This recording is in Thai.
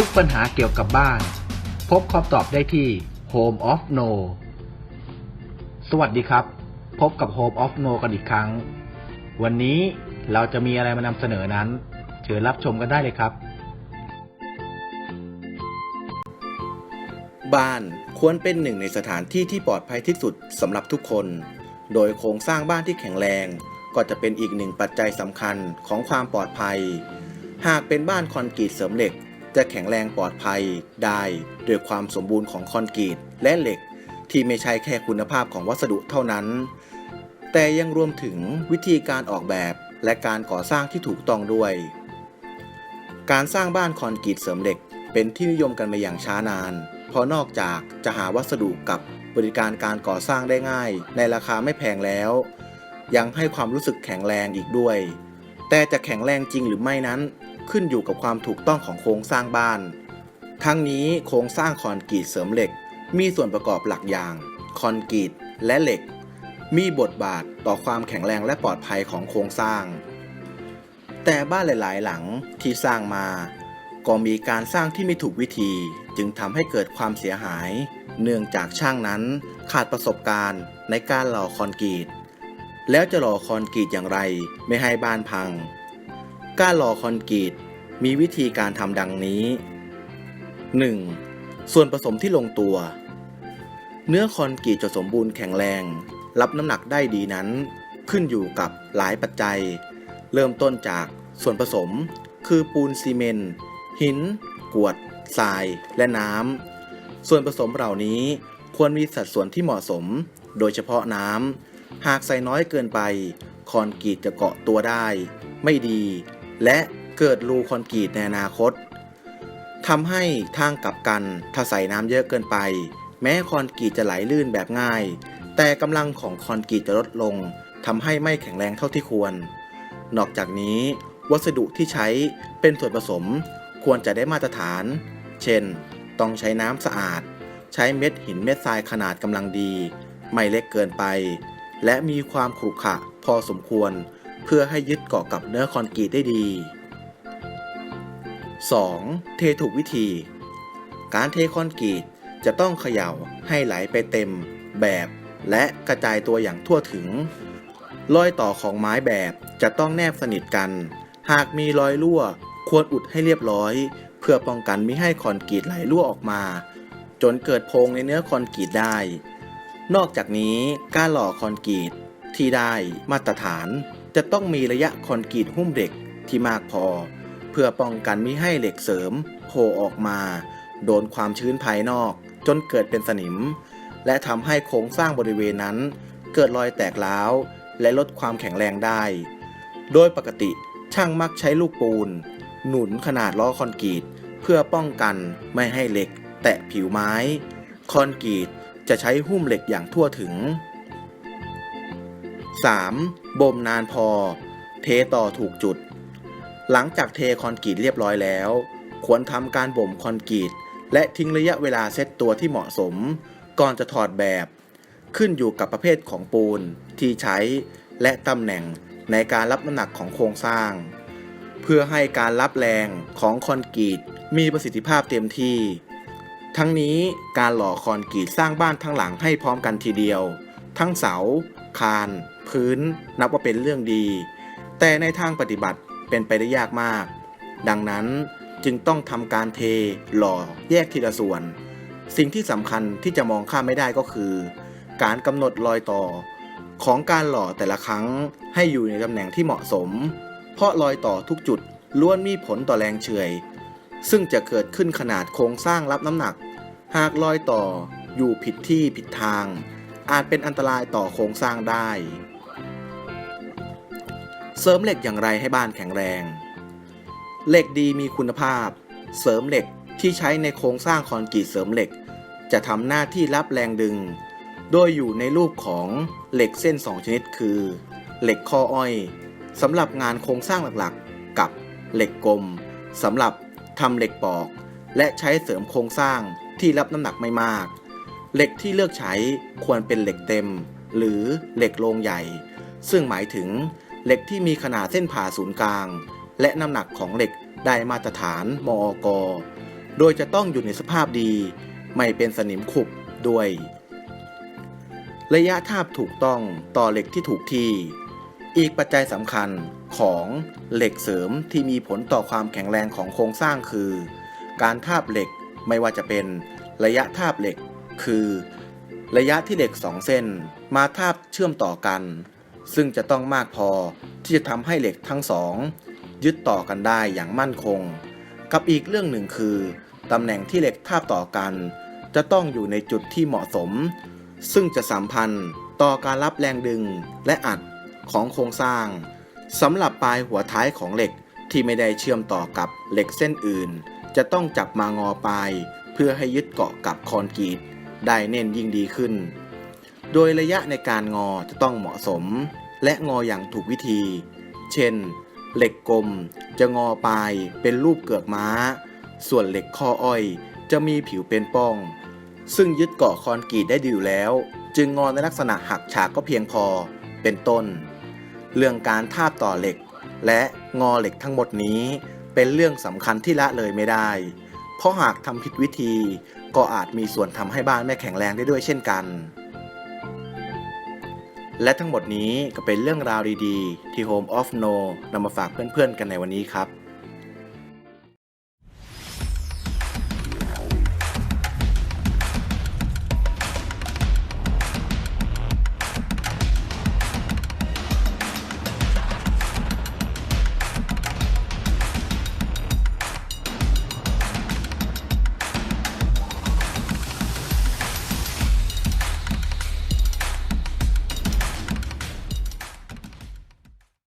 ทุกปัญหาเกี่ยวกับบ้าน พบคำตอบได้ที่ Home of No สวัสดีครับ พบกับ Home of No กันอีกครั้ง วันนี้เราจะมีอะไรมานำเสนอนั้น เชิญรับชมกันได้เลยครับ บ้านควรเป็นหนึ่งในสถานที่ที่ปลอดภัยที่สุดสำหรับทุกคน โดยโครงสร้างบ้านที่แข็งแรง ก็จะเป็นอีกหนึ่งปัจจัยสำคัญของความปลอดภัย หากเป็นบ้านคอนกรีตเสริมเหล็ก จะแข็งแรงปลอดภัยได้ด้วยความสมบูรณ์ของคอนกรีตและเหล็ก ที่ไม่ใช่แค่คุณภาพของวัสดุเท่านั้น แต่ยังรวมถึงวิธีการออกแบบและการก่อสร้างที่ถูกต้องด้วย การสร้างบ้านคอนกรีตเสริมเหล็ก เป็นที่นิยมกันมาอย่างช้านาน เพราะนอกจากจะหาวัสดุกับบริการการก่อสร้างได้ง่าย ในราคาไม่แพงแล้ว ยังให้ความรู้สึกแข็งแรงอีกด้วย แต่จะแข็งแรงจริงหรือไม่นั้น ขึ้นอยู่กับความถูกต้องของโครงสร้างบ้าน ทั้งนี้โครงสร้างคอนกรีตเสริมเหล็ก มีส่วนประกอบหลักอย่าง คอนกรีตและเหล็ก มีบทบาทต่อความแข็งแรงและปลอดภัยของโครงสร้าง แต่บ้านหลาย ๆ หลังที่สร้างมา ก็มีการสร้างที่ไม่ถูกวิธี จึงทำให้เกิดความเสียหาย เนื่องจากช่างนั้นขาดประสบการณ์ในการหล่อคอนกรีตแล้วจะหล่อคอนกรีตอย่างไรไม่ให้บ้านพัง การหล่อคอนกรีตมีวิธีการทำดังนี้ 1. ส่วนผสมที่ลงตัว เนื้อคอนกรีตจะสมบูรณ์แข็งแรง รับน้ำหนักได้ดีนั้น ขึ้นอยู่กับหลายปัจจัย เริ่มต้นจากส่วนผสมคือปูนซีเมนต์หินกวดทรายและน้ำ ส่วนผสมเหล่านี้ควรมีสัดส่วนที่เหมาะสม โดยเฉพาะน้ำ หากใส่น้อยเกินไป คอนกรีตจะเกาะตัวได้ ไม่ดี และเกิดรูคอนกรีตในอนาคตทำให้ทางกลับกันถ้าใส่น้ำเยอะเกินไป แม้คอนกรีตจะไหลลื่นแบบง่าย แต่กำลังของคอนกรีตจะลดลงทำให้ไม่แข็งแรงเท่าที่ควร นอกจากนี้ วัสดุที่ใช้เป็นส่วนผสมควรจะได้มาตรฐาน เช่น ต้องใช้น้ำสะอาด ใช้เม็ดหินเม็ดทรายขนาดกำลังดี ไม่เล็กเกินไป และมีความขรุขระพอสมควร เพื่อให้ยึดเกาะกับเนื้อคอนกรีตได้ดี 2. เทถูกวิธี การเทคอนกรีตจะต้องเขย่าให้ไหลไปเต็ม แบบ และกระจายตัวอย่างทั่วถึง รอยต่อของไม้แบบจะต้องแนบสนิทกัน หากมีรอยรั่วควรอุดให้เรียบร้อย เพื่อป้องกันไม่ให้คอนกรีตไหลรั่วออกมา จนเกิดโพรงในเนื้อคอนกรีตได้ นอกจากนี้การหล่อคอนกรีตที่ได้มาตรฐาน จะต้องมีระยะคอนกรีตหุ้มเหล็กที่มากพอ เพื่อป้องกันไม่ให้เหล็กเสริมโผล่ออกมา โดนความชื้นภายนอก จนเกิดเป็นสนิม และทำให้โครงสร้างบริเวณนั้น เกิดรอยแตกร้าว และลดความแข็งแรงได้ โดยปกติช่างมักใช้ลูกปูน หนุนขนาดล้อคอนกรีตเพื่อป้องกันไม่ให้เหล็ก แตะผิวไม้ คอนกรีตจะใช้หุ้มเหล็กอย่างทั่วถึง 3. บ่มนานพอ เทต่อถูกจุด หลังจากเทคอนกรีตเรียบร้อยแล้ว ควรทำการบ่มคอนกรีต และทิ้งระยะเวลาเซตตัวที่เหมาะสม ก่อนจะถอดแบบ ขึ้นอยู่กับประเภทของปูนที่ใช้และตำแหน่งในการรับน้ำหนักของโครงสร้าง เพื่อให้การรับแรงของคอนกรีตมีประสิทธิภาพเต็มที่ ทั้งนี้การหล่อคอนกรีตสร้างบ้านทั้งหลังให้พร้อมกันทีเดียว ทั้งเสา คานพื้นนับว่าเป็นเรื่องดี แต่ในทางปฏิบัติเป็นไปได้ยากมาก ดังนั้นจึงต้องทำการเท หล่อ แยกทีละส่วน สิ่งที่สำคัญที่จะมองข้ามไม่ได้ก็คือ การกำหนดรอยต่อ ของการหล่อแต่ละครั้งให้อยู่ในตำแหน่งที่เหมาะสม เพราะรอยต่อทุกจุดล้วนมีผลต่อแรงเฉยซึ่งจะเกิดขึ้นขนาดโครงสร้างรับน้ำหนัก หากรอยต่ออยู่ผิดที่ผิดทาง อาจเป็นอันตรายต่อโครงสร้างได้ เสริมเหล็กอย่างไรให้บ้านแข็งแรง เหล็กดีมีคุณภาพ เสริมเหล็กที่ใช้ในโครงสร้างคอนกรีตเสริมเหล็ก จะทำหน้าที่รับแรงดึง โดยอยู่ในรูปของเหล็กเส้น 2 ชนิดคือ เหล็กข้ออ้อยสำหรับงานโครงสร้างหลักๆ กับเหล็กกลมสำหรับทำเหล็กปอก และใช้เสริมโครงสร้างที่รับน้ำหนักไม่มาก เหล็กที่เลือกใช้ควรเป็นเหล็กเต็ม หรือเหล็กโลงใหญ่ ซึ่งหมายถึงเหล็กที่มีขนาดเส้นผ่าศูนย์กลาง และน้ำหนักของเหล็กได้มาตรฐานมอกโดยจะต้องอยู่ในสภาพดี ไม่เป็นสนิมขุบด้วย ระยะทาบถูกต้องต่อเหล็กที่ถูกที่ อีกปัจจัยสำคัญของเหล็กเสริมที่มีผลต่อความแข็งแรงของโครงสร้างคือ การทาบเหล็กไม่ว่าจะเป็นระยะทาบเหล็ก คือ ระยะที่เหล็กสองเส้นมาทาบเชื่อมต่อกัน ซึ่งจะต้องมากพอที่จะทำให้เหล็กทั้งสองยึดต่อกันได้อย่างมั่นคง กับอีกเรื่องหนึ่งคือตำแหน่งที่เหล็กทาบต่อกัน จะต้องอยู่ในจุดที่เหมาะสม ซึ่งจะสัมพันธ์ต่อการรับแรงดึงและอัดของโครงสร้างสำหรับปลายหัวท้ายของเหล็กที่ไม่ได้เชื่อมต่อกับเหล็กเส้นอื่น จะต้องจับมางอปลายเพื่อให้ยึดเกาะกับคอนกรีต ได้เน้นยิ่งดีขึ้น โดยระยะในการงอจะต้องเหมาะสม และงออย่างถูกวิธี เช่น เหล็กกลมจะงอปลายเป็นรูปเกือกม้า ส่วนเหล็กข้ออ้อยจะมีผิวเป็นป้อง ซึ่งยึดเกาะคอนกรีตได้ดีอยู่แล้ว จึงงอในลักษณะหักฉากก็เพียงพอ เป็นต้น เรื่องการทาบต่อเหล็ก และงอเหล็กทั้งหมดนี้ เป็นเรื่องสำคัญที่ละเลยไม่ได้ เพราะหากทำผิดวิธี ก็อาจมีส่วนทำให้บ้านไม่แข็งแรงได้ด้วยเช่นกัน และทั้งหมดนี้ก็เป็นเรื่องราวดีๆ ที่ Home of No นำมาฝากเพื่อนๆกันในวันนี้ครับ